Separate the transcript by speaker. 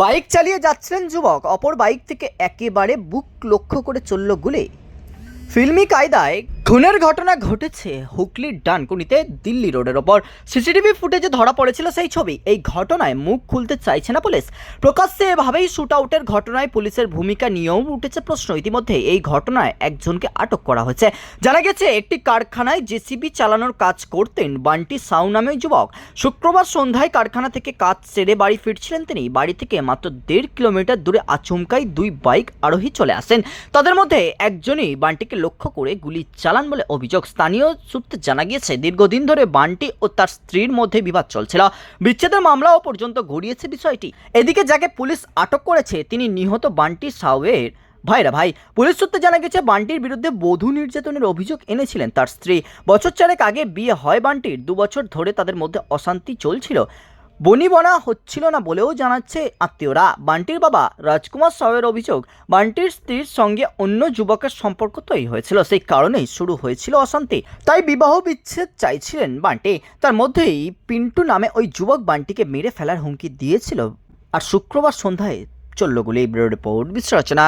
Speaker 1: Bike চালিয়ে যাচ্ছিলেন যুবক। অপর বাইক থেকে একেবারে বুক লক্ষ্য করে চলল গুলি। ফিল্মি কায়দায় খুনের ঘটনা ঘটেছে হুগলির ডানকুনিতে দিল্লি রোডের ওপর। সিসিটিভি ফুটেজে ধরা পড়েছিল সেই ছবি। এই ঘটনায় মুখ খুলতে চাইছে না পুলিশ। প্রকাশ্যে এভাবেই শুট আউটের ঘটনায় পুলিশের ভূমিকা নিয়েও উঠেছে প্রশ্ন ইতিমধ্যে। এই ঘটনায় একজনকে আটক করা হয়েছে। জানা গেছে, একটি কারখানায় জেসিবি চালানোর কাজ করতেন বান্টি সাউ নামে যুবক। শুক্রবার সন্ধ্যায় কারখানা থেকে কাজ সেরে বাড়ি ফিরছিলেন তিনি। বাড়ি থেকে মাত্র দেড় কিলোমিটার দূরে আচমকাই দুই বাইক আরোহী চলে আসেন। তাদের মধ্যে একজনই বান্টিকে লক্ষ্য করে গুলি চালান বলে অভিযোগ স্থানীয় সূত্রে জানা গিয়েছে, দীর্ঘদিন ধরে বান্টি ও তার স্ত্রীর মধ্যে বিবাদ চলছিল। বিচ্ছেদের মামলাও পর্যন্ত গড়িয়েছে বিষয়টি। এদিকে যাকে পুলিশ আটক করেছে, তিনি নিহত বান্টি সাউয়ের ভাইরা। ভাই, পুলিশ সূত্রে জানা গেছে বান্টির বিরুদ্ধে বধূ নির্যাতনের অভিযোগ এনেছিলেন তার স্ত্রী। বছর চারেক আগে বিয়ে হয় বান্টির। দু বছর ধরে তাদের মধ্যে অশান্তি চলছিল। বনিবনা হচ্ছিল না বলেও জানাচ্ছে আত্মীয়রা। বান্টির বাবা রাজকুমার সাউয়ের অভিযোগ, বান্টির স্ত্রীর সঙ্গে অন্য যুবকের সম্পর্ক তৈরি হয়েছিল। সেই কারণেই শুরু হয়েছিল অশান্তি। তাই বিবাহ বিচ্ছেদ চাইছিলেন বান্টি। তার মধ্যেই পিন্টু নামে ওই যুবক বান্টিকে মেরে ফেলার হুমকি দিয়েছিল। আর শুক্রবার সন্ধ্যায় চলল গুলি রিপোর্ট বিশ্লেষণা